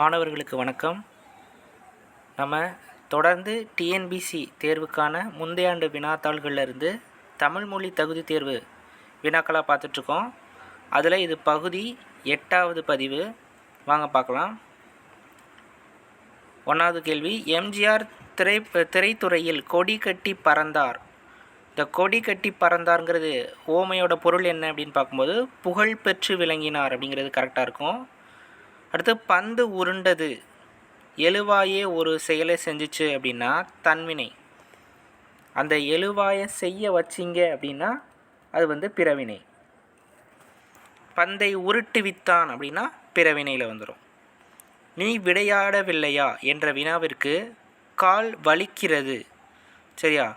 மாணவர்களுக்கு வணக்கம். நம்ம தொடர்ந்து டிஎன்பிசி தேர்வுக்கான முந்தைய ஆண்டு தமிழ்மொழி தமிழ் மொழி தகுதி தேர்வு வினாக்களாக பார்த்துட்ருக்கோம். அதில் இது பகுதி எட்டாவது பதிவு. வாங்க பார்க்கலாம். ஒன்றாவது கேள்வி எம்ஜிஆர் திரை திரைத்துறையில் கொடி கட்டி பறந்தார். இந்த கொடி கட்டி பறந்தாருங்கிறது ஓமையோட பொருள் என்ன அப்படின்னு பார்க்கும்போது புகழ் பெற்று விளங்கினார் அப்படிங்கிறது கரெக்டாக இருக்கும். அடுத்து பந்து உருண்டது. எழுவாயே ஒரு செயலை செஞ்சுச்சு அப்படின்னா தன்வினை அந்த எழுவாயை செய்ய வச்சிங்க அப்படின்னா அது வந்து பிறவினை. பந்தை உருட்டுவித்தான் அப்படின்னா பிறவினையில் வந்துடும் நீ விளையாடவில்லையா என்ற வினாவிற்கு கால் வலிக்கிறது. சரியா?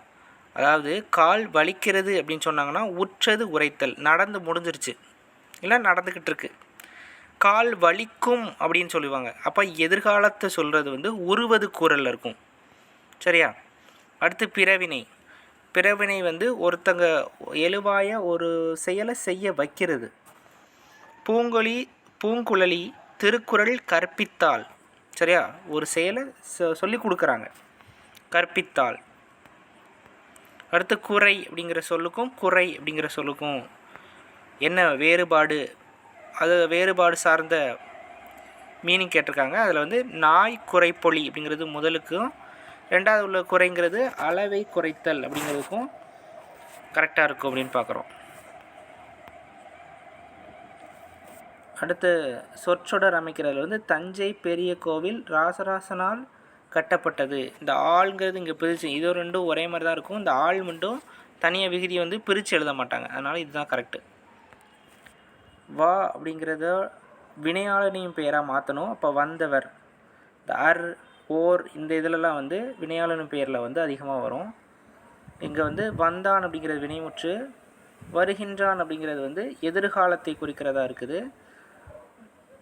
அதாவது கால் வலிக்கிறது அப்படின்னு சொன்னாங்கன்னா உற்றது உரைத்தல். நடந்து முடிஞ்சிருச்சு. இல்லை நடந்துக்கிட்டு இருக்கு. கால் வலிக்கும் அப்படின்னு சொல்லுவாங்க. அப்போ எதிர்காலத்தை சொல்கிறது வந்து உருவது கூறலில் இருக்கும். சரியா? அடுத்து பிறவினை. பிறவினை வந்து ஒருத்தங்க எழுவாய ஒரு செயலை செய்ய வைக்கிறது. பூங்கொழி பூங்குழலி திருக்குறள் கற்பித்தாள். சரியா? ஒரு செயலை சொல்லி கொடுக்குறாங்க. கற்பித்தாள். அடுத்து குறை அப்படிங்கிற சொல்லுக்கும் குறை அப்படிங்கிற சொல்லுக்கும் என்ன வேறுபாடு? அது வேறுபாடு சார்ந்த மீனிங் கேட்டிருக்காங்க. அதில் வந்து நாய் குறைப்பொலி அப்படிங்கிறது முதலுக்கும் ரெண்டாவது உள்ள குறைங்கிறது அளவை குறைத்தல் அப்படிங்கிறதுக்கும் கரெக்டாக இருக்கும் அப்படின்னு பார்க்குறோம். அடுத்து சொற்றொடர் அமைக்கிறதுல வந்து தஞ்சை பெரிய கோவில் ராசராசனால் கட்டப்பட்டது. இந்த ஆள்ங்கிறது இங்கே பிரித்து இது ரெண்டும் ஒரே மாதிரி தான் இருக்கும். இந்த ஆள் மட்டும் தனியாக விகுதியை வந்து பிரித்து எழுத மாட்டாங்க. அதனால் இதுதான் கரெக்டு வா அப்படிங்கிறத வினையாளனையும் பெயராக மாற்றணும் அப்போ வந்தவர் இந்த அர் ஓர் இந்த இதிலலாம் வந்து வினையாளனும் பெயரில் வந்து அதிகமாக வரும். இங்கே வந்து வந்தான் அப்படிங்கிறது வினைமுற்று வருகின்றான் அப்படிங்கிறது வந்து எதிர்காலத்தை குறிக்கிறதா இருக்குது.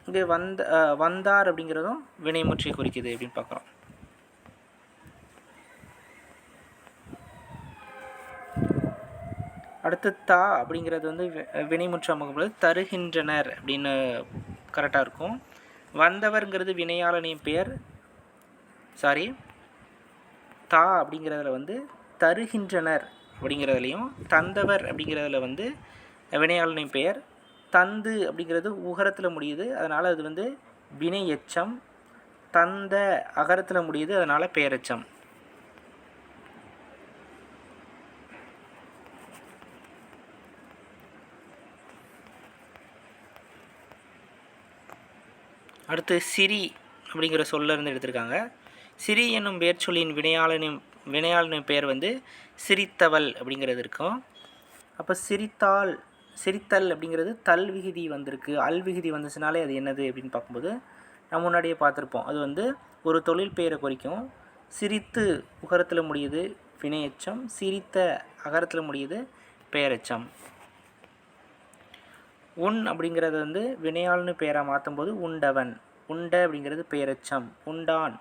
இங்கே வந்த வந்தார் அப்படிங்கிறதும் வினைமுற்றை குறிக்குது அப்படின்னு பார்க்குறோம் அடுத்து தா அப்படிங்கிறது வந்து வினைமுற்று அமைக்கும்போது தருகின்றனர் அப்படின்னு கரெக்டாக இருக்கும். வந்தவர்ங்கிறது வினையாளனின் பெயர் சாரி தா அப்படிங்கிறதுல வந்து தருகின்றனர் அப்படிங்கிறதுலையும் தந்தவர் அப்படிங்கிறதுல வந்து வினையாளனின் பெயர் தந்து அப்படிங்கிறது உகரத்தில் முடியுது அதனால் அது வந்து வினை எச்சம் தந்த அகரத்தில் முடியுது அதனால் பெயரெச்சம். அடுத்து சிரி அப்படிங்கிற சொல்லிருந்து எடுத்திருக்காங்க. சிரி என்னும் பெயர் சொல்லின் வினையாளனின் வினையாளனின் பெயர் வந்து சிரித்தவள் அப்படிங்கிறது இருக்கும். அப்போ சிரித்தாள் சிரித்தல் அப்படிங்கிறது தல் விகுதி வந்திருக்கு அல் விகுதி வந்துச்சுனாலே அது என்னது அப்படின்னு பார்க்கும்போது நம்ம முன்னாடியே பார்த்துருப்போம். அது வந்து ஒரு தொழில் பெயரை குறிக்கும். சிரித்து உகரத்தில் முடியுது வினையச்சம் சிரித்த அகரத்தில் முடியுது பெயரச்சம். உன் அப்படிங்கிறது வந்து வினையாள்னு பேராக மாற்றும் போது உண்டவன். உண்ட அப்படிங்கிறது பெயரெச்சம் உண்டான்.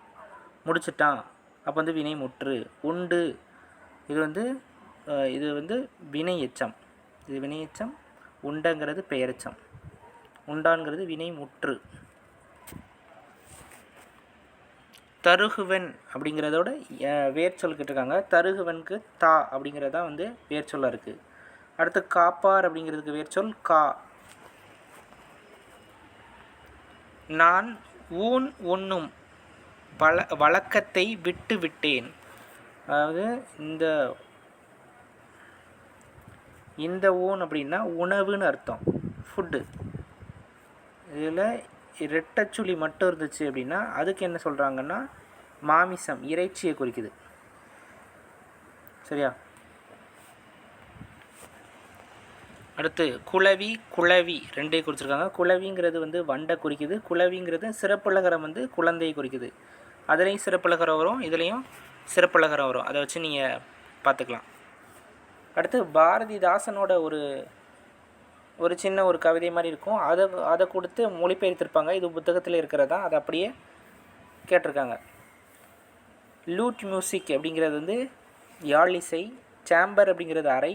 முடிச்சிட்டான். அப்போ வந்து வினை முற்று. உண்டு. இது வந்து இது வந்து வினை எச்சம். இது வினை எச்சம். உண்டங்கிறது பெயரெச்சம் உண்டான்கிறது வினை முற்று. தருகுவன் அப்படிங்கிறதோட வேர் சொல் கேட்டிருக்காங்க தருகுவனுக்கு தா அப்படிங்கிறது தான் வந்து வேர் சொல்லாக இருக்குது அடுத்து காப்பார் அப்படிங்கிறதுக்கு வேர் சொல் கா. நான் ஊன் உண்ணும் வழ வழக்கத்தை விட்டு விட்டேன் அதாவது இந்த இந்த ஊன் அப்படின்னா உணவுன்னு அர்த்தம். ஃபுட்டு இதில் ரெட்டச்சுழி மட்டும் இருந்துச்சு அப்படின்னா அதுக்கு என்ன சொல்கிறாங்கன்னா மாமிசம் இறைச்சியை குறிக்குது. சரியா? அடுத்து குளவி குளவி ரெண்டே குறிச்சிருக்காங்க. குளவிங்கிறது வந்து வண்டை குறிக்குது. குளவிங்கிறது சிறப்புலகரம் வந்து குழந்தையை குறிக்குது. அதுலேயும் சிறப்புலகரம் வரும் இதுலேயும் சிறப்புலகரம் வரும். அதை வச்சு நீங்கள் பார்த்துக்கலாம். அடுத்து பாரதிதாசனோட ஒரு ஒரு சின்ன ஒரு கவிதை மாதிரி இருக்கும். அதை அதை கொடுத்து மொழிபெயர்த்திருப்பாங்க. இது புத்தகத்தில் இருக்கிறதா? அதை அப்படியே கேட்டிருக்காங்க. லூட் மியூசிக் அப்படிங்கிறது வந்து யாழிசை சேம்பர் அப்படிங்கிறது அறை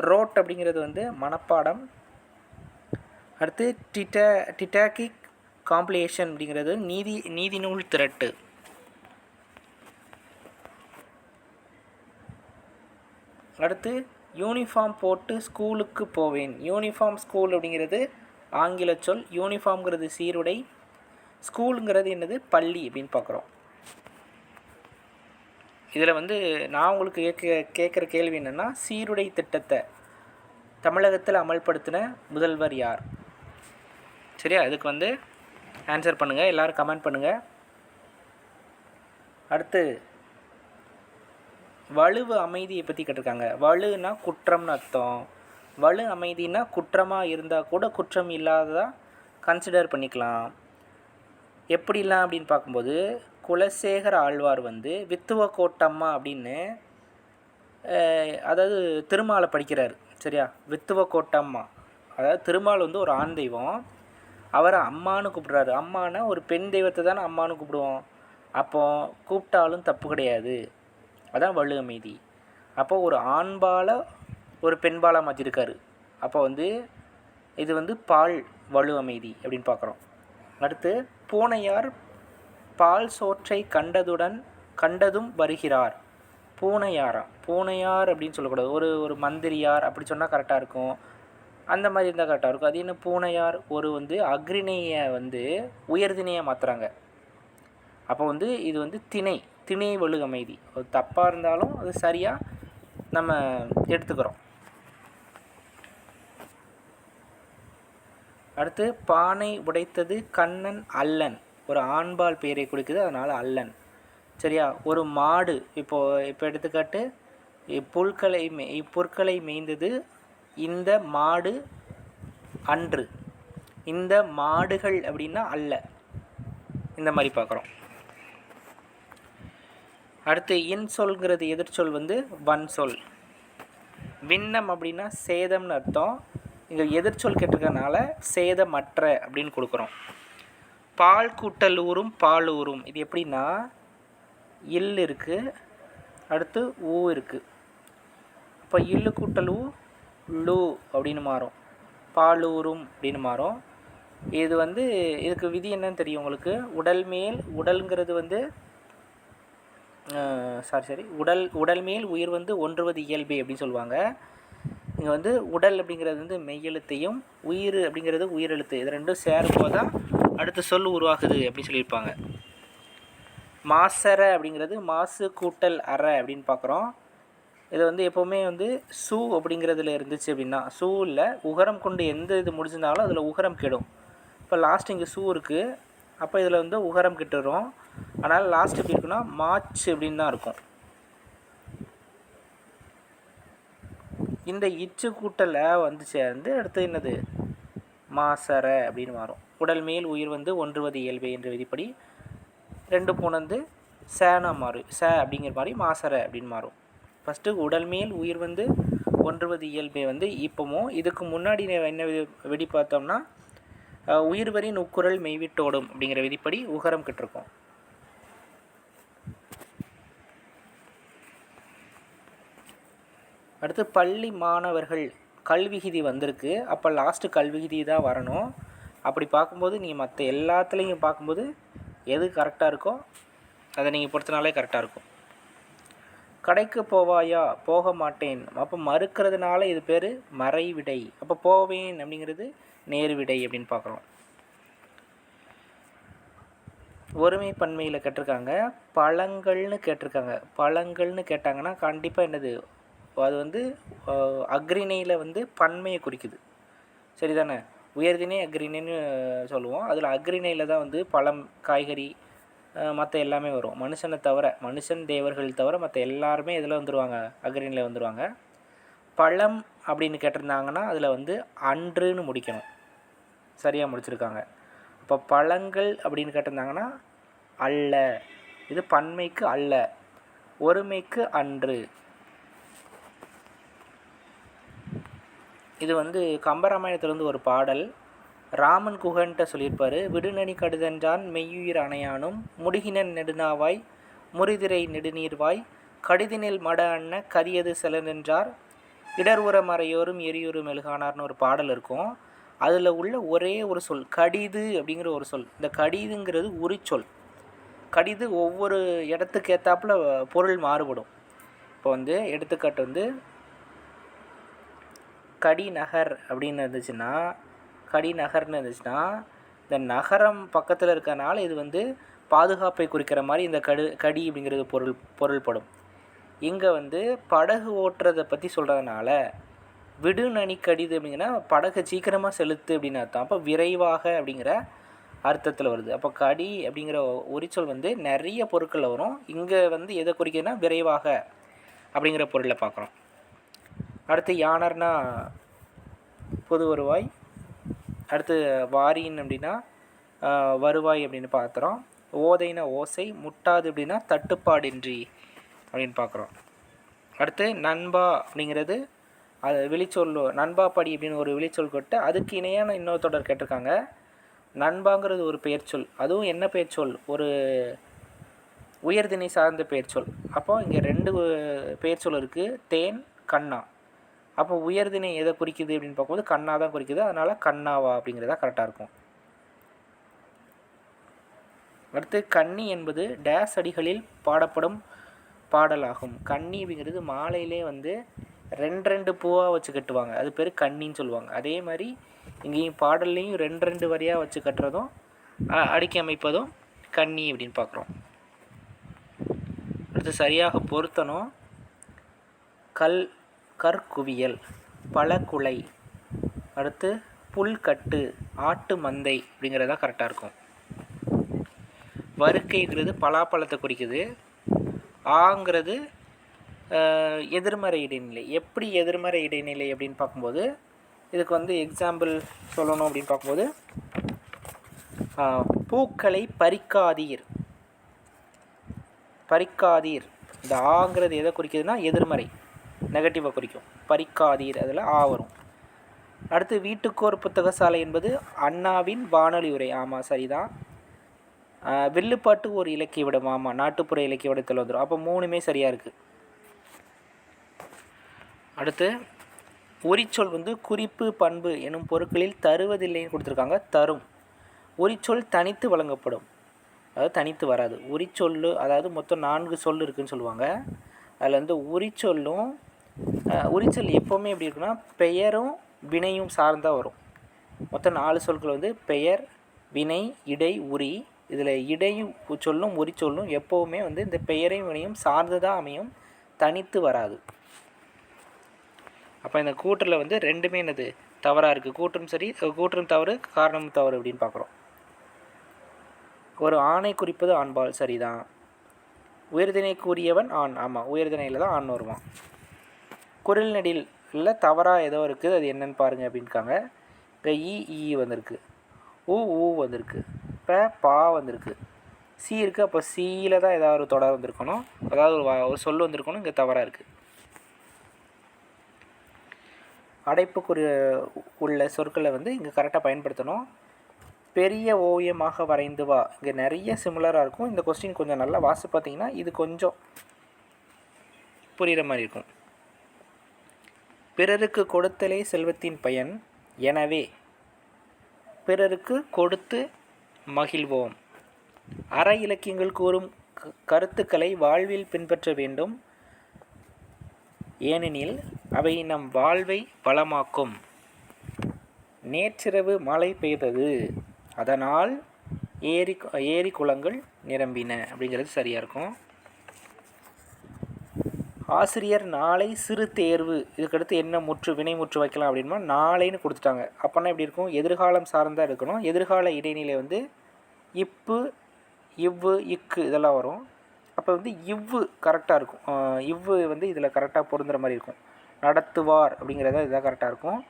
ரோட் அப்படிங்கிறது வந்து மனப்பாடம். அடுத்து டிட்டா டிட்டாக்கிக் காம்ப்ளிகேஷன் அப்படிங்கிறது நீதி நீதி நூல் திரட்டு. அடுத்து யூனிஃபார்ம் போட்டு ஸ்கூலுக்கு போவேன். யூனிஃபார்ம் ஸ்கூல் அப்படிங்கிறது ஆங்கில சொல். யூனிஃபார்ம்ங்கிறது சீருடை. ஸ்கூலுங்கிறது என்னது? பள்ளி அப்படின்னு பார்க்குறோம். இதில் வந்து நான் உங்களுக்கு கேட்க கேட்குற கேள்வி என்னென்னா சீருடை திட்டத்தை தமிழகத்தில் அமல்படுத்தின முதல்வர் யார்? சரியா? அதுக்கு வந்து ஆன்சர் பண்ணுங்கள் எல்லோரும் கமெண்ட் பண்ணுங்கள் அடுத்து வலுவு அமைதியை பற்றி கேட்டிருக்காங்க. வலுன்னா குற்றம்னு அர்த்தம். வலு அமைதினா குற்றமாக இருந்தால் கூட குற்றம் இல்லாததாக கன்சிடர் பண்ணிக்கலாம். எப்படிலாம் அப்படின்னு பார்க்கும்போது குலசேகர ஆழ்வார் வந்து வித்துவ கோட்டம்மா அப்படின்னு அதாவது திருமாலை படிக்கிறார் சரியா? வித்துவ கோட்டம்மா அதாவது திருமால் வந்து ஒரு ஆண் தெய்வம். அவரை அம்மானு கூப்பிட்றாரு. அம்மானா ஒரு பெண் தெய்வத்தை தானே அம்மானு கூப்பிடுவோம். அப்போ கூப்பிட்டாலும் தப்பு கிடையாது. அதான் வலு அமைதி. அப்போ ஒரு ஆண்பால ஒரு பெண்பாலாக மாற்றிருக்காரு. அப்போ வந்து இது வந்து பால் வலு அமைதி அப்படின்னு பார்க்குறோம். அடுத்து பூனையார் பால் சோற்றை கண்டதுடன் கண்டதும் வருகிறார். பூனையாரா? பூனையார் அப்படின்னு சொல்லக்கூடாது. ஒரு ஒரு மந்திரியார் அப்படி சொன்னால் கரெக்டாக இருக்கும். அந்த மாதிரி இருந்தால் கரெக்டாக இருக்கும். அது என்ன? பூனையார் ஒரு வந்து அக்ரிணையை வந்து உயர்திணையை மாற்றுறாங்க அப்போ வந்து இது வந்து திணை திணை வலு அமைதி. அது தப்பாக இருந்தாலும் அது சரியாக நம்ம எடுத்துக்கிறோம். அடுத்து பானை உடைத்தது கண்ணன் அல்லன். ஒரு ஆண்பால் பெயரை கொடுக்குது அதனால் அல்லன். சரியா? ஒரு மாடு இப்போது இப்போ எடுத்துக்காட்டு இப்புற்களை மே இப்புற்களை மேய்ந்தது இந்த மாடு அன்று. இந்த மாடுகள் அப்படின்னா அல்ல. இந்த மாதிரி பார்க்குறோம். அடுத்து இன் இன்சொல்ங்கிறது எதிர்ச்சொல் வந்து வன் சொல். விண்ணம் அப்படின்னா சேதம்னு அர்த்தம். இங்கே எதிர்ச்சொல் கேட்டிருக்கனால சேதமற்ற அப்படின்னு கொடுக்குறோம். பால் கூட்டல் ஊரும் பால் ஊரும் இது எப்படின்னா இல் இருக்குது அடுத்து ஊ இருக்குது இப்போ இல்லு கூட்டல் ஊ லூ அப்படின்னு மாறும். பாலூரும் அப்படின்னு மாறும். இது வந்து இதுக்கு விதி என்னன்னு தெரியும் உங்களுக்கு? உடல் மேல் உடல்ங்கிறது வந்து சாரி சாரி உடல் உடல் மேல் உயிர் வந்து ஒன்றுவது இயல்பு அப்படின்னு சொல்லுவாங்க. இங்கே வந்து உடல் அப்படிங்கிறது வந்து மெய்யெழுத்தையும் உயிர் அப்படிங்கிறது உயிரெழுத்து. இது ரெண்டும் சேரும்போது தான் அடுத்த சொல் உருவாகுது அப்படின்னு சொல்லியிருப்பாங்க. மாசர அப்படிங்கிறது மாசு கூட்டல் அற அப்படின்னு பார்க்குறோம். இது வந்து எப்போவுமே வந்து சூ அப்படிங்கிறதுல இருந்துச்சு அப்படின்னா சூ இல்லை உகரம் கொண்டு எந்த இது முடிஞ்சிருந்தாலும் அதில் உகரம் கெடும். இப்போ லாஸ்ட் இங்கே சூ இருக்குது அப்போ இதில் வந்து உகரம் கெட்டுரும். அதனால் லாஸ்ட் எப்படி இருக்குன்னா மார்ச் அப்படின்னு தான் இருக்கும். இந்த இச்சு கூட்டலை வந்து சேர்ந்து அடுத்து என்னது? மாசர அப்படின்னு மாறும். உடல் மேல் உயிர் வந்து ஒன்றுவது இயல்பு என்ற விதிப்படி ரெண்டு பூனந்து சேனா மாறும் ச அப்படிங்கிற மாதிரி மாசர அப்படின்னு மாறும். ஃபஸ்ட்டு உடல் மேல் உயிர் வந்து ஒன்றுவது இயல்பை வந்து இப்போவும் இதுக்கு முன்னாடி என்ன வெடி பார்த்தோம்னா உயிர் வரி நுக்குரல் மெய்விட்டோடும் அப்படிங்கிற விதிப்படி உகரம் கிட்டிருக்கோம். அடுத்து பள்ளி மாணவர்கள் கல்விகிதி வந்திருக்கு. அப்போ லாஸ்ட்டு கல்விகிதி தான் வரணும். அப்படி பார்க்கும்போது நீங்கள் மற்ற எல்லாத்துலேயும் பார்க்கும்போது எது கரெக்டாக இருக்கோ அதை நீங்கள் பொறுத்தனாலே கரெக்டாக இருக்கும். கடைக்கு போவாயா? போக மாட்டேன். அப்போ மறுக்கிறதுனால இது பேர் மறைவிடை. அப்போ போவேன் அப்படிங்கிறது நேர்விடை அப்படின்னு பார்க்குறோம். ஒருமை பன்மையில் கேட்டிருக்காங்க. பழங்கள்னு கேட்டிருக்காங்க. பழங்கள்னு கேட்டாங்கன்னா கண்டிப்பாக என்னது? அது வந்து அக்ரிணையில் வந்து பன்மையை குறிக்குது. சரிதானே? உயர்தினை அக்ரிணைன்னு சொல்லுவோம். அதில் அக்ரிணையில் தான் வந்து பழம் காய்கறி மற்ற எல்லாமே வரும். மனுஷனை தவிர மனுஷன் தேவர்கள் தவிர மற்ற எல்லாருமே இதில் வந்துடுவாங்க அக்ரிணியில் வந்துடுவாங்க பழம் அப்படின்னு கேட்டிருந்தாங்கன்னா அதில் வந்து அன்றுன்னு முடிக்கணும். சரியாக முடிச்சிருக்காங்க. இப்போ பழங்கள் அப்படின்னு கேட்டிருந்தாங்கன்னா அல்ல. இது பன்மைக்கு அல்ல. ஒருமைக்கு அன்று. இது வந்து கம்பராமாயணத்துலேருந்து ஒரு பாடல். ராமன் குகன்ட்ட சொல்லியிருப்பார் விடுநனி கடுதென்றான் மெய்யுயிர் அணையானும் முடுகினன் நெடுநாவாய் முறிதிரை நெடுநீர்வாய் கடிதினில் மட அண்ண கரியது இடர் உர மறையோரும் எரியூரும் மெழுகானார்னு ஒரு பாடல் இருக்கும். அதில் உள்ள ஒரே ஒரு சொல் கடிது அப்படிங்கிற ஒரு சொல். இந்த கடிதுங்கிறது உரிச்சொல். கடிது ஒவ்வொரு இடத்துக்கு ஏற்றாப்புல பொருள் மாறுபடும். இப்போ வந்து எடுத்துக்காட்டு வந்து கடிநகர் அப்படின்னு இருந்துச்சுன்னா கடிநகர்னு இருந்துச்சுன்னா இந்த நகரம் பக்கத்தில் இருக்கிறனால இது வந்து பாதுகாப்பை குறிக்கிற மாதிரி இந்த கடு கடி அப்படிங்கிறது பொருள் பொருள்படும். இங்கே வந்து படகு ஓட்டுறதை பற்றி சொல்கிறதுனால விடுநனி கடிது அப்படிங்கன்னா படகு சீக்கிரமாக செலுத்து அப்படின்னு அர்த்தம். அப்போ விரைவாக அப்படிங்கிற அர்த்தத்தில் வருது. அப்போ கடி அப்படிங்கிற உரிச்சொல் வந்து நிறைய பொருட்களில் வரும். இங்கே வந்து எதை குறிக்கிறதுனா விரைவாக அப்படிங்கிற பொருளை பார்க்குறோம். அடுத்து யானர்னா பொது வருவாய். அடுத்து வாரின் அப்படின்னா வருவாய் அப்படின்னு பார்க்குறோம். ஓதைனா ஓசை முட்டாது அப்படின்னா தட்டுப்பாடின்றி அப்படின்னு பார்க்குறோம். அடுத்து நண்பா அப்படிங்கிறது அது விழிச்சொல் நண்பா படி அப்படின்னு ஒரு விழிச்சொல் கொட்டு அதுக்கு இணையான இன்னொரு தொடர் கேட்டிருக்காங்க. நண்பாங்கிறது ஒரு பெயர்ச்சொல் அதுவும் என்ன பெயர்ச்சொல் ஒரு உயர்திணை சார்ந்த பெயர்ச்சொல் அப்போ இங்கே ரெண்டு அஹ், பெயர்ச்சொல் இருக்குது தேன் கண்ணா. அப்போ உயர்தினை எதை குறிக்குது அப்படின்னு பார்க்கும்போது கண்ணா தான் குறிக்குது. அதனால் கண்ணாவா அப்படிங்கிறதா கரெக்டாக இருக்கும். அடுத்து கன்னி என்பது டேஸ் அடிகளில் பாடப்படும் பாடலாகும். கன்னி அப்படிங்கிறது மாலையிலே வந்து ரெண்டு ரெண்டு பூவாக வச்சு கட்டுவாங்க. அது பேர் கன்னின்னு சொல்லுவாங்க. அதே மாதிரி இங்கேயும் பாடல்லையும் ரெண்டு ரெண்டு வரியாக வச்சு கட்டுறதும் அடுக்கி அமைப்பதும் கன்னி அப்படின்னு பார்க்குறோம். அடுத்து சரியாக பொருத்தணும். கல் கற்குவியல் பழக்குலை அடுத்து புல்கட்டு ஆட்டு மந்தை அப்படிங்கிறது தான் கரெக்டாக இருக்கும். வறுக்கைங்கிறது பலாப்பழத்தை குறிக்குது. ஆங்கிறது எதிர்மறை இடைநிலை. எப்படி எதிர்மறை இடைநிலை அப்படின்னு பார்க்கும்போது இதுக்கு வந்து எக்ஸாம்பிள் சொல்லணும் அப்படின்னு பார்க்கும்போது பூக்களை பறிக்காதீர். பறிக்காதீர். இந்த ஆங்கிறது எதை குறிக்குதுன்னா எதிர்மறை. நெகட்டிவாக குறிக்கும். பறிக்காதீர் அதில் ஆ வரும். அடுத்து வீட்டுக்கோர் புத்தகசாலை என்பது அண்ணாவின் வானொலி உரை. ஆமாம் சரிதான். வில்லுப்பாட்டு ஒரு இலக்கிய விடம். ஆமாம் நாட்டுப்புற இலக்கிய விடத்தில் வந்துடும் அப்போ மூணுமே சரியாக இருக்குது அடுத்து உரிச்சொல் வந்து குறிப்பு பண்பு எனும் பொருட்களில் தருவதில்லைன்னு கொடுத்துருக்காங்க. தரும். உரிச்சொல் தனித்து வழங்கப்படும். அதாவது தனித்து வராது. உரிச்சொல் அதாவது மொத்தம் நான்கு சொல் இருக்குன்னு சொல்லுவாங்க. அதில் வந்து உரிச்சொல்லும் உரிச்சொல் எப்போவுமே எப்படி இருக்குன்னா பெயரும் வினையும் சார்ந்தால் வரும். மொத்தம் நாலு சொற்கள் வந்து பெயர் வினை இடை உரி. இதில் இடையும் சொல்லும் உரிச்சொல்லும் எப்போவுமே வந்து இந்த பெயரையும் வினையும் சார்ந்துதான் அமையும் தனித்து வராது. அப்போ இந்த கூட்டில் வந்து ரெண்டுமே என்னது? தவறாக இருக்குது கூட்டும் சரி கூற்றும் தவறு காரணமும் தவறு அப்படின்னு பார்க்குறோம் ஒரு ஆணை குறிப்பது ஆண்பால் சரிதான். உயர்தினை கூறியவன் ஆண். ஆமாம் உயர்தினையில் தான் ஆண் வருவான். குரல் நெடில் இல்லை தவறாக ஏதோ இருக்குது அது என்னன்னு பாருங்க அப்படின்னுக்காங்க. இப்போ இ இ வந்திருக்கு. ஊ ஊ வந்திருக்கு. இப்போ பா வந்திருக்கு. சி இருக்குது அப்போ சியில் தான் ஏதாவது ஒரு தொடர் வந்திருக்கணும். அதாவது ஒரு ஒரு சொல் வந்திருக்கணும் இங்கே தவறாக இருக்குது அடைப்புக்குரிய உள்ள சொற்களை வந்து இங்கே கரெக்டாக பயன்படுத்தணும். பெரிய ஓவியமாக வரைந்து வா. இங்கே நிறைய சிமிலராக இருக்கும். இந்த கொஸ்டின் கொஞ்சம் நல்லா வாசி பார்த்தீங்கன்னா இது கொஞ்சம் புரிகிற மாதிரி இருக்கும். பிறருக்கு கொடுத்தலே செல்வத்தின் பயன். எனவே பிறருக்கு கொடுத்து மகிழ்வோம். அற இலக்கியங்கள் கூறும் க- கருத்துக்களை வாழ்வில் பின்பற்ற வேண்டும். ஏனெனில் அவை நம் வாழ்வை வளமாக்கும். நேற்றிரவு மழை பெய்தது. அதனால் ஏரி ஏரி குளங்கள் நிரம்பின. அப்படிங்கிறது சரியாக இருக்கும். ஆசிரியர் நாளை சிறு தேர்வு. இதுக்கடுத்து என்ன முற்று வினை முற்று வைக்கலாம் அப்படின்னா நாளைன்னு கொடுத்துட்டாங்க. அப்போனா எப்படி இருக்கும்? எதிர்காலம் சார்ந்தா இருக்கணும். எதிர்கால இடைநிலை வந்து இப்பு இவ்வு இக்கு இதெல்லாம் வரும். அப்போ வந்து இவ்வு கரெக்டாக இருக்கும். இவ்வு வந்து இதில் கரெக்டாக பொருந்துகிற மாதிரி இருக்கும். நடத்துவார் அப்படிங்கிறத இதாக கரெக்டாக இருக்கும்.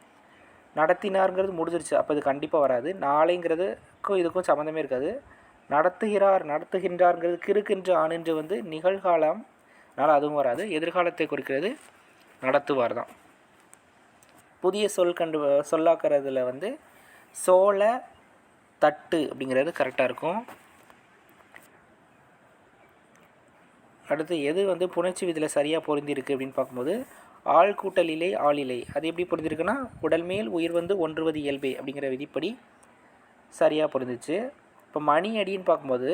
நடத்தினாருங்கிறது முடிஞ்சிருச்சு. அப்போ இது கண்டிப்பாக வராது. நாளைங்கிறதுக்கும் இதுக்கும் சம்மந்தமே இருக்காது. நடத்துகிறார் நடத்துகின்றார்ங்கிறது கிறுக்கின்ற ஆணின்று வந்து நிகழ்காலம் அதனால் அதுவும் வராது. எதிர்காலத்தை குறிக்கிறது நடத்துவார் தான் புதிய சொல் கண்டு சொல்லாக்கிறதுல வந்து சோள தட்டு அப்படிங்கிறது கரெக்டாக இருக்கும். அடுத்து எது வந்து புணர்ச்சி விதியில் சரியாக பொருந்திருக்கு அப்படின்னு பார்க்கும்போது ஆள் கூட்டலிலே ஆளிலை அது எப்படி பொருந்திருக்குன்னா உடல் மேல் உயிர் வந்து ஒன்றுவது இயல்பே அப்படிங்கிற விதிப்படி சரியாக பொருந்துச்சு. இப்போ மணி அடின்னு பார்க்கும்போது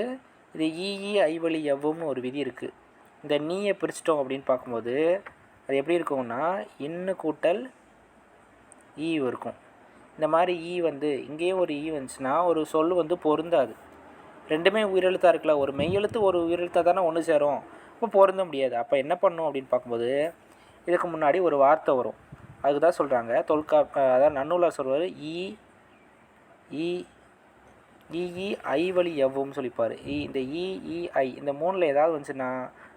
இது ஈஇ ஐவழி எவ்வம்னு ஒரு விதி இருக்குது இந்த நீயை பிரிச்சிட்டோம் அப்படின்னு பார்க்கும்போது அது எப்படி இருக்கும்னா இன்னு கூட்டல் ஈ இருக்கும். இந்த மாதிரி ஈ வந்து இங்கேயும் ஒரு ஈ வந்துச்சுன்னா ஒரு சொல் வந்து பொருந்தாது. ரெண்டுமே உயிரெழுத்தாக இருக்குல்ல ஒரு மெய்யெழுத்து ஒரு உயிரெழுத்தாக தானே ஒன்று சேரும். அப்போ பொருந்த முடியாது. அப்போ என்ன பண்ணும் அப்படின்னு பார்க்கும்போது இதுக்கு முன்னாடி ஒரு வார்த்தை வரும். அதுக்கு தான் சொல்கிறாங்க தொல்கா அதாவது நன்னூலார் சொல்வார் ஈ ஈ இஇ ஐ வழி எவ்வும் சொல்லிப்பார். இ இந்த இ ஐ இந்த மூணில் ஏதாவது வந்துச்சுன்னா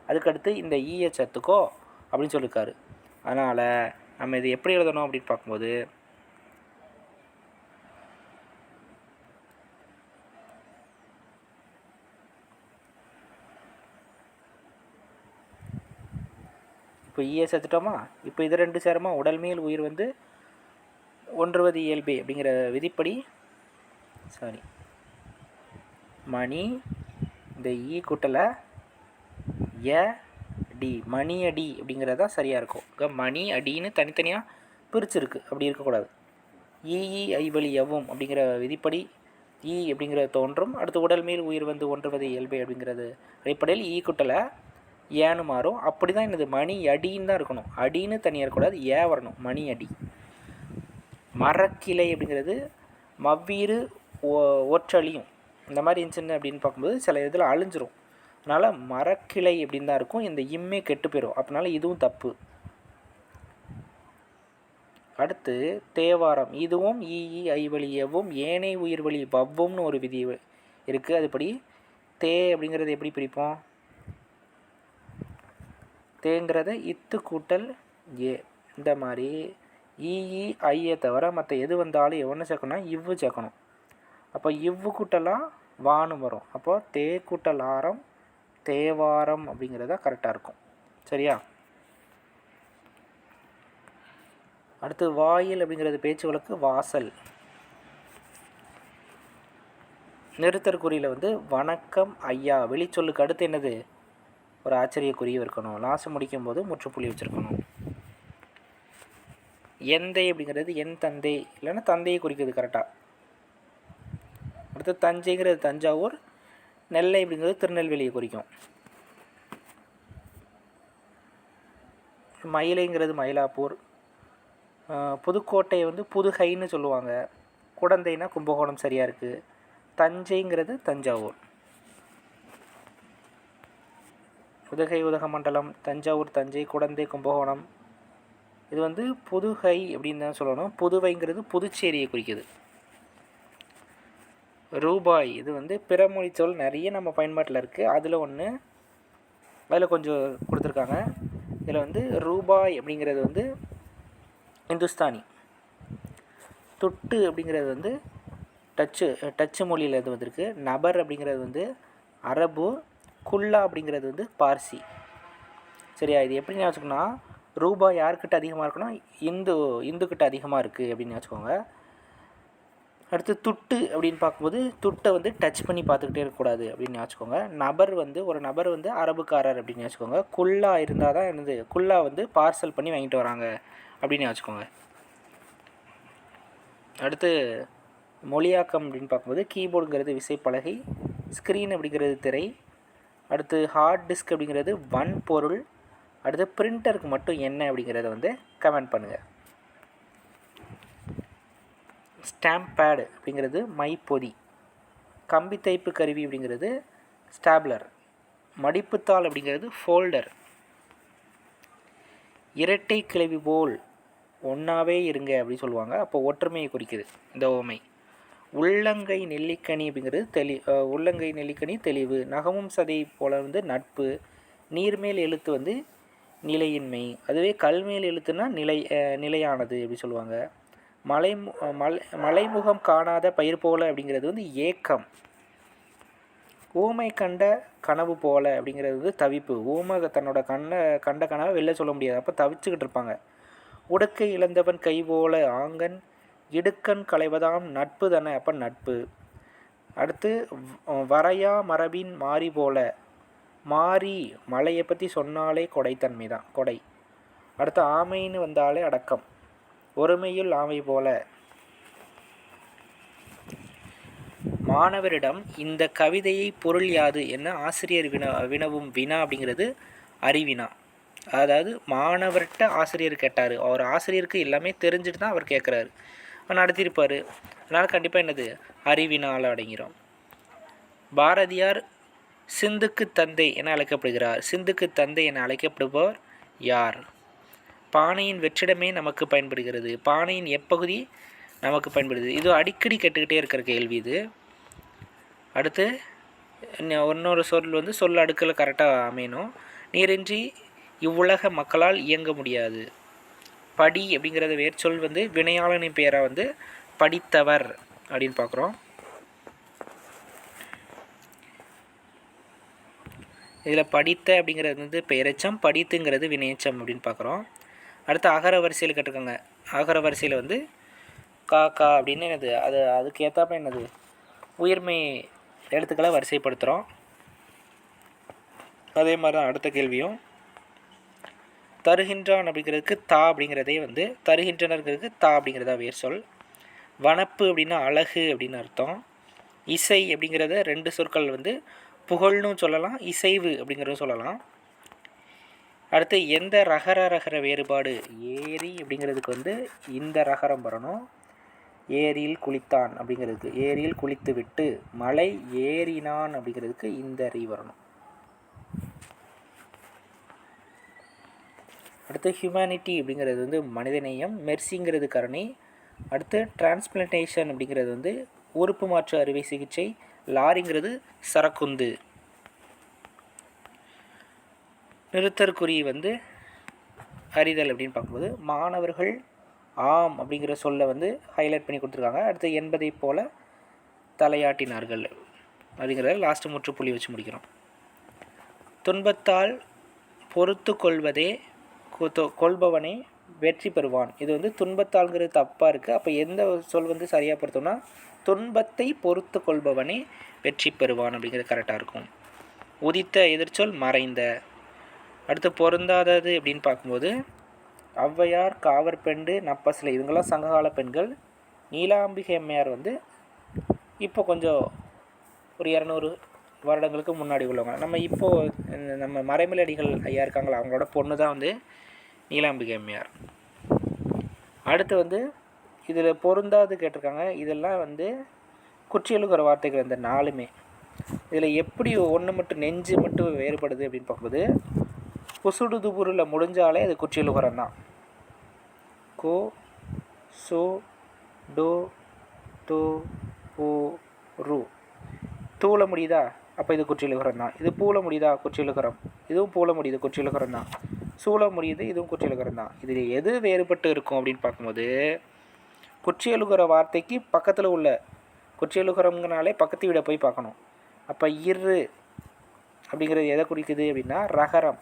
அதுக்கடுத்து இந்த ஈயை சேர்த்துக்கோ அப்படின்னு சொல்லியிருக்காரு அதனால் நம்ம இது எப்படி எழுதணும் அப்படின்னு பார்க்கும்போது இப்போ ஈயை சேர்த்துட்டோமா இப்போ இது ரெண்டு சேரமா உடல் மேல் உயிர் வந்து ஒன்றுவது இயல்பு அப்படிங்கிற விதிப்படி சாரி மணி இந்த ஈ கூட்டலை எ டி மணி அடி அப்படிங்கிறது தான் சரியாக இருக்கும். இங்கே மணி அடின்னு தனித்தனியாக பிரிச்சிருக்கு. அப்படி இருக்கக்கூடாது. ஈஇ ஐவழி எவ்வும் அப்படிங்கிற விதிப்படி ஈ அப்படிங்கிறது தோன்றும். அடுத்து உடல் மேல் உயிர் வந்து ஒன்றுவது இயல்பு அப்படிங்கிறது அடிப்படையில் ஈ குட்டலை ஏன்னு மாறும். அப்படி தான் என்னது? மணி அடின்னு தான் இருக்கணும். அடின்னு தனியாக இருக்கக்கூடாது. ஏ வரணும். மணி அடி. மரக்கிளை அப்படிங்கிறது மவ்வீறு ஒற்றழியும் இந்த மாதிரி இருந்துச்சுன்னு அப்படின்னு பார்க்கும்போது சில இதில் அழிஞ்சிரும். அதனால் மரக்கிளை அப்படின்னு தான் இருக்கும். இந்த இம்மே கெட்டு போயிடும் அப்படினால இதுவும் தப்பு. அடுத்து தேவாரம். இதுவும் ஈஇ ஐவழி எவ்வும் ஏனை உயிர் வழி வவ்வும்னு ஒரு விதி இருக்குது அதுபடி தே அப்படிங்கிறது எப்படி பிரிப்போம்? தேங்கிறத இத்து கூட்டல் ஏ. இந்த மாதிரி இஇ ஐயை தவிர மற்ற எது வந்தாலும் எவனை சேர்க்கணும் இவ்வு சேர்க்கணும். அப்போ இவ்வு கூட்டலாம் வானு வரும். அப்போது தே கூட்டல் ஆரம் தேவாரம் அப்படிங்கிறது தான் கரெக்டாக இருக்கும். சரியா? அடுத்து வாயில் அப்படிங்கிறது பேச்சு வழக்கு வாசல். நிறுத்தற்குறியில் வந்து வணக்கம் ஐயா. வெளிச்சொல்லுக்கு அடுத்து என்னது? ஒரு ஆச்சரிய குறியும் இருக்கணும். லாஸ்ட் முடிக்கும் போது முற்றுப்புள்ளி வச்சுருக்கணும். எந்தை அப்படிங்கிறது என் தந்தை. இல்லைன்னா தந்தையை குறிக்கிறது கரெக்டாக அடுத்து தஞ்சைங்கிறது தஞ்சாவூர். நெல்லை அப்படிங்கிறது திருநெல்வேலியை குறிக்கும். மயிலைங்கிறது மயிலாப்பூர். புதுக்கோட்டை வந்து புதுகைன்னு சொல்லுவாங்க. குடந்தைனா கும்பகோணம் சரியாக இருக்குது தஞ்சைங்கிறது தஞ்சாவூர். உதகை உதகமண்டலம் தஞ்சாவூர் தஞ்சை குடந்தை கும்பகோணம். இது வந்து புதுகை அப்படின்னு தான் சொல்லணும். புதுவைங்கிறது புதுச்சேரியை குறிக்குது. ரூபாய். இது வந்து பிறமொழி சொல் நிறைய நம்ம பயன்பாட்டில் இருக்குது அதில் ஒன்று அதில் கொஞ்சம் கொடுத்துருக்காங்க. இதில் வந்து ரூபாய் அப்படிங்கிறது வந்து இந்துஸ்தானி. தொட்டு அப்படிங்கிறது வந்து டச்சு டச்சு மொழியில் இது வந்திருக்கு. நபர் அப்படிங்கிறது வந்து அரபு குல்லா அப்படிங்கிறது வந்து பார்சி. சரியா? இது எப்படி வச்சுக்கோன்னா ரூபாய் யாருக்கிட்ட அதிகமாக இருக்குன்னா இந்து இந்துக்கிட்ட அதிகமாக இருக்குது அப்படின்னு வச்சுக்கோங்க. அடுத்து துட்டு அப்படின்னு பார்க்கும்போது துட்டை வந்து டச் பண்ணி பார்த்துக்கிட்டே இருக்கக்கூடாது அப்படின்னு வச்சுக்கோங்க நபர் வந்து ஒரு நபர் வந்து அரபுக்காரர் அப்படின்னு வச்சுக்கோங்க குல்லா இருந்தால் தான் என்னது? குல்லா வந்து பார்சல் பண்ணி வாங்கிட்டு வராங்க அப்படின்னு வச்சுக்கோங்க அடுத்து மொழியாக்கம் அப்படின்னு பார்க்கும்போது கீபோர்டுங்கிறது விசைப்பலகை ஸ்க்ரீன் அப்படிங்கிறது திரை அடுத்து ஹார்ட் டிஸ்க் அப்படிங்கிறது வன்பொருள் அடுத்து பிரிண்டருக்கு மட்டும் என்ன அப்படிங்கிறத வந்து கமெண்ட் பண்ணுங்கள் ஸ்டாம்ப் பேடு அப்படிங்கிறது மைப்பொதி. கம்பி தைப்பு கருவி அப்படிங்கிறது ஸ்டாப்லர். மடிப்புத்தாள் அப்படிங்கிறது ஃபோல்டர். இரட்டை கிளவி போல் ஒன்றாவே இருங்க அப்படின்னு சொல்லுவாங்க. அப்போ ஒற்றுமையை குறிக்குது இந்த ஓமை. உள்ளங்கை நெல்லிக்கனி அப்படிங்கிறது தெளி உள்ளங்கை நெல்லிக்கனி தெளிவு. நகமும் சதை போல வந்து நட்பு. நீர்மேல் எழுத்து வந்து நிலையின்மை. அதுவே கல்மேல் எழுத்துனா நிலை நிலையானது அப்படி சொல்லுவாங்க. மலை மலை மலைமுகம் காணாத பயிர் போல அப்படிங்கிறது வந்து ஏக்கம். ஊமை கண்ட கனவு போல அப்படிங்கிறது வந்து தவிப்பு. ஊமை தன்னோட கண்ணை கண்ட கனவை வெளில சொல்ல முடியாது. அப்போ தவிச்சுக்கிட்டு இருப்பாங்க. உடுக்கை இழந்தவன் கை போல ஆங்கன் இடுக்கன் களைவதாம் நட்பு தானே அப்போ நட்பு. அடுத்து வரையா மரபின் மாறி போல மாறி மலையை பற்றி சொன்னாலே கொடைத்தன்மை தான் கொடை. அடுத்து ஆமைன்னு வந்தாலே அடக்கம். ஒருமையுள் ஆமை போல. மாணவரிடம் இந்த கவிதையை பொருள் யாது என்ன ஆசிரியர் வின வினவும் வினா அப்படிங்கிறது அறிவினா. அதாவது மாணவர்கிட்ட ஆசிரியர் கேட்டார். அவர் ஆசிரியருக்கு எல்லாமே தெரிஞ்சுட்டு தான் அவர் கேட்குறாரு நடத்தியிருப்பார். அதனால் கண்டிப்பாக என்னது? அறிவினால் அடங்கிறோம் பாரதியார் சிந்துக்கு தந்தை என அழைக்கப்படுகிறார். சிந்துக்கு தந்தை என அழைக்கப்படுபவர் யார்? பானையின் வெற்றிடமே நமக்கு பயன்படுகிறது. பானையின் எப்பகுதி நமக்கு பயன்படுது இது அடிக்கடி கேட்டுக்கிட்டே இருக்கிற கேள்வி இது. அடுத்து இன்னொரு சொல் வந்து சொல் அடுக்கில் கரெக்டாக அமையணும். நீரின்றி இவ்வுலக மக்களால் இயங்க முடியாது. படி அப்படிங்கிறத வேர் சொல் வந்து வினையாளனின் பெயராக வந்து படித்தவர் அப்படின்னு பார்க்குறோம். இதில் படித்த அப்படிங்கிறது வந்து பெயரெச்சம் படித்துங்கிறது வினையச்சம் அப்படின்னு பார்க்குறோம். அடுத்து அகர வரிசையில் கேட்டிருக்காங்க. அகர வரிசையில் வந்து கா கா அப்படின்னு என்னது? அது அதுக்கு ஏற்றாப்ப என்னது? உயிர்மை எழுத்துக்களை வரிசைப்படுத்துகிறோம் அதே மாதிரி தான் அடுத்த கேள்வியும். தருகின்றான் அப்படிங்கிறதுக்கு தா அப்படிங்கிறதே வந்து தருகின்றனர்களுக்கு தா அப்படிங்கிறதா வேர் சொல். வனப்பு அப்படின்னா அழகு அப்படின்னு அர்த்தம். இசை அப்படிங்கிறத ரெண்டு சொற்கள் வந்து புகழ்னு சொல்லலாம் இசைவு அப்படிங்கிறதும் சொல்லலாம். அடுத்து எந்த ரகர ரகர வேறுபாடு? ஏரி அப்படிங்கிறதுக்கு வந்து இந்த ரகரம் வரணும். ஏரியில் குளித்தான் அப்படிங்கிறதுக்கு ஏரியில் குளித்து விட்டு மலை ஏறினான் அப்படிங்கிறதுக்கு இந்த அறி வரணும். அடுத்து ஹியூமனிட்டி அப்படிங்கிறது வந்து மனிதநேயம் மெர்சிங்கிறது கருணை. அடுத்து டிரான்ஸ்பிளண்டேஷன் அப்படிங்கிறது வந்து உறுப்பு மாற்று அறுவை சிகிச்சை லாரிங்கிறது சரக்குந்து. நிறுத்தற்குறி வந்து அறிதல் அப்படின்னு பார்க்கும்போது மாணவர்கள் ஆம் அப்படிங்கிற சொல்லை வந்து ஹைலைட் பண்ணி கொடுத்துருக்காங்க. அடுத்து என்பதை போல் தலையாட்டினார்கள் அப்படிங்கிறத லாஸ்ட்டு முற்றுப்புள்ளி வச்சு முடிக்கிறோம். துன்பத்தால் பொறுத்து கொள்வதே கொள்பவனே வெற்றி பெறுவான். இது வந்து துன்பத்தால்ங்கிறது தப்பாக இருக்குது அப்போ எந்த சொல் வந்து சரியாக பொறுத்தோம்னா துன்பத்தை பொறுத்து கொள்பவனே வெற்றி பெறுவான் அப்படிங்கிறது கரெக்டாக இருக்கும். உதித்த எதிர்ச்சொல் மறைந்த அடுத்து பொருந்தாதது அப்படின்னு பார்க்கும்போது ஔவையார் காவற்பெண்டு நப்பசிலை இவங்கெல்லாம் சங்ககால பெண்கள். நீலாம்பிகை அம்மையார் வந்து இப்போ கொஞ்சம் ஒரு இரநூறு வருடங்களுக்கு முன்னாடி உள்ளவங்க. நம்ம இப்போது நம்ம மறைமலடிகள் ஐயா இருக்காங்களா? அவங்களோட பொண்ணு தான் வந்து நீலாம்பிகை அம்மையார் அடுத்து வந்து இதில் பொருந்தாது கேட்டிருக்காங்க. இதெல்லாம் வந்து குற்றியலுக்கிற வார்த்தைகள் இந்த நாலுமே. இதில் எப்படி ஒன்று மட்டும் நெஞ்சு மட்டும் வேறுபடுது அப்படின்னு பார்க்கும்போது குசுடு துபுரில் முடிஞ்சாலே அது குற்றியலுகரம் தான். கோ சோ டோ தோ ஓ ரு. தூள முடியுதா? அப்போ இது குற்றியலுகரம் தான். இது பூல முடியுதா? குற்றியலுகரம். இதுவும் பூல முடியுது குற்றியலுகரம் தான். சூழ முடியுது இதுவும் குற்றியலுகரம் தான். இதில் எது வேறுபட்டு இருக்கும் அப்படின்னு பார்க்கும்போது குற்றியலுகர வார்த்தைக்கு பக்கத்தில் உள்ள குற்றியலுகரம்ங்கனாலே பக்கத்து வீட போய் பார்க்கணும். அப்போ இரு அப்படிங்கிறது எதை குறிக்குது அப்படின்னா ரகரம்.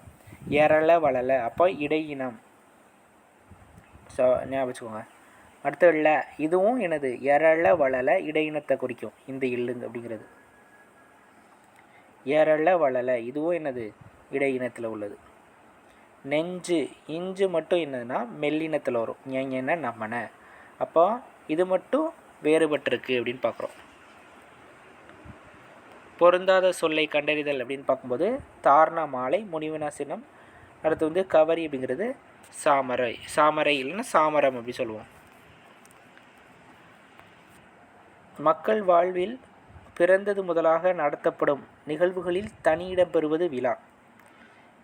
எரள வளல. அப்போ இடையினம். ஸோ ஞாபகம் வச்சுக்கோங்க. அடுத்த இல்லை இதுவும் எனது எரள வளல இடையினத்தை குறிக்கும். இந்த இல்லுங்க அப்படிங்கிறது. எரள வளல. இதுவும் என்னது? இடையினத்தில் உள்ளது. நெஞ்சு. இஞ்சு மட்டும் என்னதுன்னா மெல்லினத்தில் வரும். என்ன நம்மன அப்போ இது மட்டும் வேறுபட்டிருக்கு அப்படின்னு பார்க்குறோம். பொருந்தாத சொல்லை கண்டறிதல் அப்படின்னு பார்க்கும்போது தாரணா மாலை முனிவனாசினம் அடுத்து வந்து கவரி அப்படிங்கிறது சாமரை. சாமரை இல்லைன்னா சாமரம் அப்படி சொல்லுவோம். மக்கள் வாழ்வில் பிறந்தது முதலாக நடத்தப்படும் நிகழ்வுகளில் தனியிடம் பெறுவது விழா.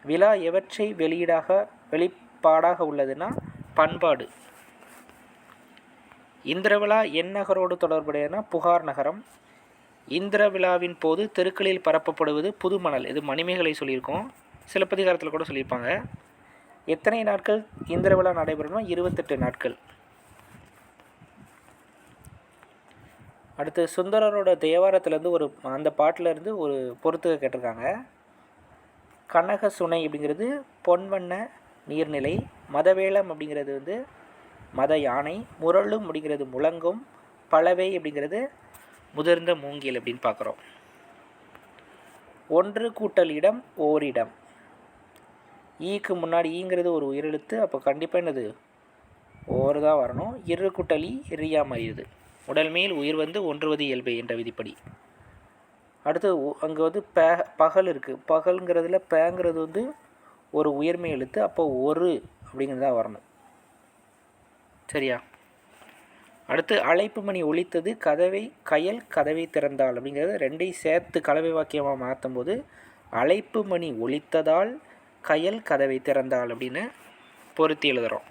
விழா எவற்றை வெளியீடாக வெளிப்பாடாக உள்ளதுன்னா பண்பாடு. இந்திர விழா என் நகரோடு தொடர்புடையனா புகார் நகரம். இந்திர விழாவின் போது தெருக்களில் பரப்பப்படுவது புதுமணல். இது மணிமேகலை சொல்லியிருக்கோம். சிலப்பதிகாரத்தில் கூட சொல்லியிருப்பாங்க. எத்தனை நாட்கள் இந்திர விழா நடைபெறணும் இருபத்தெட்டு நாட்கள். அடுத்து சுந்தரரோட தேவாரத்துலேருந்து ஒரு அந்த பாட்டிலேருந்து ஒரு பொறுத்துக கேட்டிருக்காங்க. கனக சுனை அப்படிங்கிறது பொன்வண்ண நீர்நிலை மதவேளம் அப்படிங்கிறது வந்து மத யானை முரளும் அப்படிங்கிறது முழங்கும் பலவை அப்படிங்கிறது முதிர்ந்த மூங்கில் அப்படின்னு பார்க்குறோம். ஒன்று கூட்டல் இடம் ஓரிடம். ஈக்கு முன்னாடி ஈங்கிறது ஒரு உயிரெழுத்து அப்போ கண்டிப்பாக என்னது? ஓர் தான் வரணும். இரு குட்டலி ரியா மாறிடுது உடல் மேல் உயிர் வந்து ஒன்றுவது இயல்பு என்ற விதிப்படி. அடுத்து அங்கே வந்து ப பகல் இருக்குது பகல்ங்கிறதுல பேங்கிறது வந்து ஒரு உயர்மை எழுத்து அப்போ ஒரு அப்படிங்கிறது தான் வரணும். சரியா? அடுத்து அழைப்பு மணி ஒழித்தது கதவை கயல் கதவை திறந்தால் அப்படிங்கிறது ரெண்டையும் சேர்த்து கலவை வாக்கியமாக மாற்றும் போது அழைப்பு மணி ஒழித்ததால் கயல் கதவை திறந்தாள் அப்படின்னு பொருத்தி எழுதுகிறோம்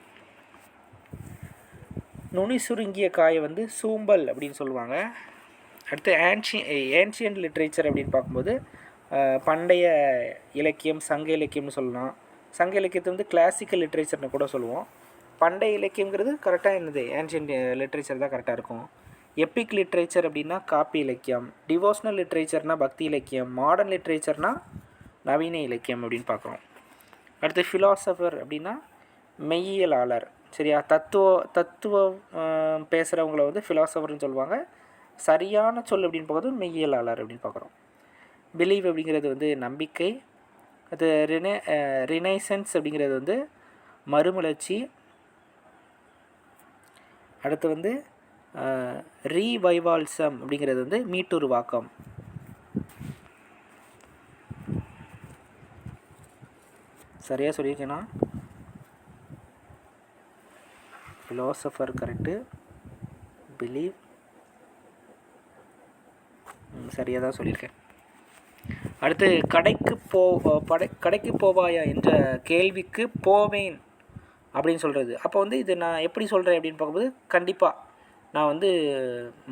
நுனி சுருங்கிய காயை வந்து சூம்பல் அப்படின்னு சொல்லுவாங்க. அடுத்து ஆன்ஷி ஏன்ஷியன்ட் லிட்ரேச்சர் அப்படின்னு பார்க்கும்போது பண்டைய இலக்கியம் சங்க இலக்கியம்னு சொல்லலாம். சங்க இலக்கியத்தை வந்து கிளாசிக்கல் லிட்ரேச்சர்னு கூட சொல்லுவோம். பண்டைய இலக்கியங்கிறது கரெக்டாக என்னது? ஏன்ஷியன்ட் லிட்ரேச்சர் தான் கரெக்டாக இருக்கும். எப்பிக் லிட்ரேச்சர் அப்படின்னா காப்பி இலக்கியம். டிவோஷனல் லிட்ரேச்சர்னால் பக்தி இலக்கியம். மாடர்ன் லிட்ரேச்சர்னால் நவீன இலக்கியம் அப்படின்னு பார்க்குறோம். அடுத்து ஃபிலாசபர் அப்படின்னா மெய்யியலாளர். சரியா? தத்துவ தத்துவம் பேசுகிறவங்கள வந்து ஃபிலாசபர்னு சொல்லுவாங்க. சரியான சொல் அப்படின்னு பார்க்குறது மெய்யியலாளர் அப்படின்னு பார்க்குறோம். பிலீவ் அப்படிங்கிறது வந்து நம்பிக்கை. அது ரினே ரினைசன்ஸ் அப்படிங்கிறது வந்து மறுமலர்ச்சி. அடுத்து வந்து ரீவைவால்சம் அப்படிங்கிறது வந்து மீட்டுருவாக்கம். சரியாக சொல்லியிருக்கேனா? ஃபிலோசஃபர் கரெக்டு பிலீவ் சரியாக தான் சொல்லியிருக்கேன். அடுத்து கடைக்கு போ படை கடைக்கு போவாயா என்ற கேள்விக்கு போவேன் அப்படின்னு சொல்கிறது அப்போ வந்து இது நான் எப்படி சொல்கிறேன் அப்படின்னு பார்க்கும்போது கண்டிப்பாக நான் வந்து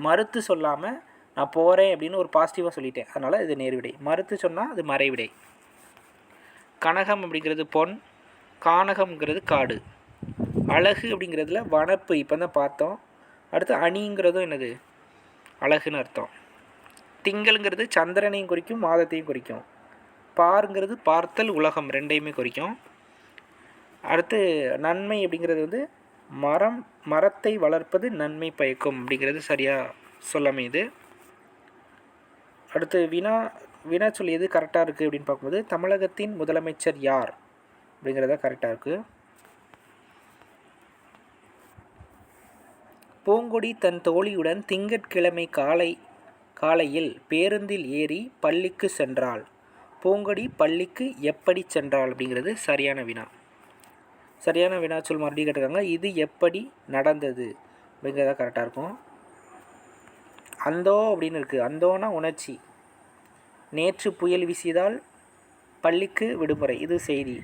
மறுத்து சொல்லாமல் நான் போகிறேன் அப்படின்னு ஒரு பாசிட்டிவாக சொல்லிட்டேன். அதனால் இது நேர்விடை. மறுத்து சொன்னால் அது மறைவிடை. கனகம் அப்படிங்கிறது பொன் கானகம்ங்கிறது காடு. அழகு அப்படிங்கிறதுல வனப்பு இப்போ தான் பார்த்தோம். அடுத்து அணிங்கிறதும் என்னது? அழகுன்னு அர்த்தம். திங்கள்ங்கிறது சந்திரனையும் குறிக்கும் மாதத்தையும் குறிக்கும். பாருங்கிறது பார்த்தல் உலகம் ரெண்டையுமே குறிக்கும். அடுத்து நன்மை அப்படிங்கிறது வந்து மரம் மரத்தை வளர்ப்பது நன்மை பயக்கும் அப்படிங்கிறது சரியாக சொல்லமையுது அடுத்து வினா வினா சொல் எது கரெக்டாக இருக்குது அப்படின்னு பார்க்கும்போது தமிழகத்தின் முதலமைச்சர் யார்? அப்படிங்கிறத கரெக்டாக இருக்குது பூங்கொடி தன் தோழியுடன் திங்கட்கிழமை காலை காலையில் பேருந்தில் ஏறி பள்ளிக்கு சென்றாள். பூங்கொடி பள்ளிக்கு எப்படி சென்றாள் அப்படிங்கிறது சரியான வினா. சரியான வினாச்சொல் மறுபடியும் கேட்டிருக்காங்க. இது எப்படி நடந்தது அப்படிங்கிறத கரெக்டாக இருக்கும். அந்தோ அப்படின்னு இருக்குது அந்தோனா உணர்ச்சி. நேற்று புயல் வீசியதால் பள்ளிக்கு விடுமுறை. இது செய்தி.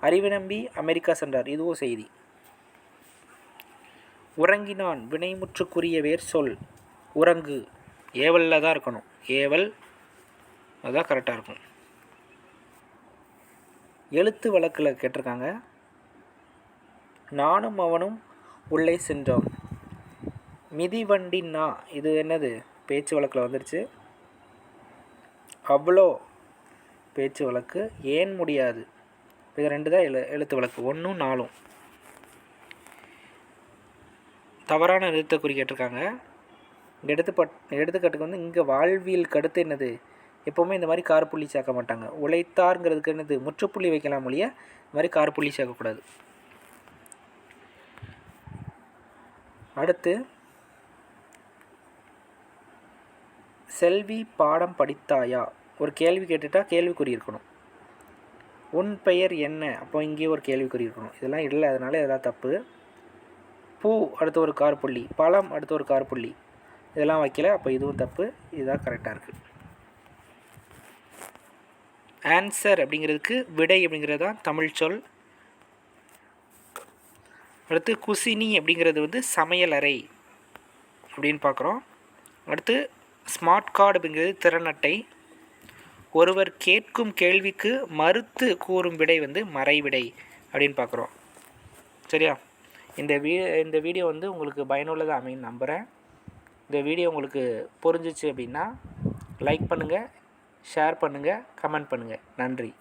அறிவு நம்பி அமெரிக்கா சென்றார். இதுவும் செய்தி. உறங்கினான். வினைமுற்றுக்குரிய வேர் சொல். உறங்கு. ஏவலில் தான் இருக்கணும். ஏவல் அதுதான் கரெக்டாக இருக்கும். எழுத்து வழக்கில் கேட்டிருக்காங்க. நானும் அவனும் உள்ளே சென்றோம். மிதிவண்டின்னா இது என்னது? பேச்சு வழக்கில் வந்துருச்சு. அவ்வளோ பேச்சு வழக்கு ஏன் முடியாது? இது ரெண்டு தான் எழு எழுத்து வழக்கு. ஒன்றும் நாலும். தவறான நிறுத்த குறி கேட்டிருக்காங்க எடுத்துப்பட் எடுத்துக்காட்டுக்கு வந்து இங்கே வாழ்வியல் கடுத்து என்னது? எப்போவுமே இந்த மாதிரி கார்புள்ளி சேர்க்க மாட்டாங்க. உழைத்தாருங்கிறதுக்கு என்னது? முற்றுப்புள்ளி வைக்கலாம் ஒழிய இந்த மாதிரி கார்புள்ளி சேர்க்கக்கூடாது. அடுத்து செல்வி பாடம் படித்தாயா? ஒரு கேள்வி கேட்டுட்டால் கேள்விக்குறி இருக்கணும். உன் பெயர் என்ன? அப்போ இங்கேயே ஒரு கேள்விக்குறி இருக்கணும். இதெல்லாம் இல்லை அதனால இதெல்லாம் தப்பு. பூ அடுத்து ஒரு கார் புள்ளி பழம் அடுத்து ஒரு கார் புள்ளி இதெல்லாம் வைக்கல அப்போ இதுவும் தப்பு. இதுதான் கரெக்டாக இருக்குது ஆன்சர் அப்படிங்கிறதுக்கு விடை அப்படிங்கிறது தான் தமிழ் சொல். அடுத்து குசினி அப்படிங்கிறது வந்து சமையலறை அப்படின்னு பார்க்குறோம். அடுத்து ஸ்மார்ட் கார்டு அப்படிங்கிறது திறன் அட்டை. ஒருவர் கேட்கும் கேள்விக்கு மறுத்து கூறும் விடை வந்து மறைவிடை அப்படின்னு பார்க்குறோம். சரியா? இந்த வீ இந்த வீடியோ வந்து உங்களுக்கு பயனுள்ளதாக அமையும் நம்புகிறேன் இந்த வீடியோ உங்களுக்கு புரிஞ்சிச்சு அப்படின்னா லைக் பண்ணுங்கள் ஷேர் பண்ணுங்கள் கமெண்ட் பண்ணுங்கள் நன்றி.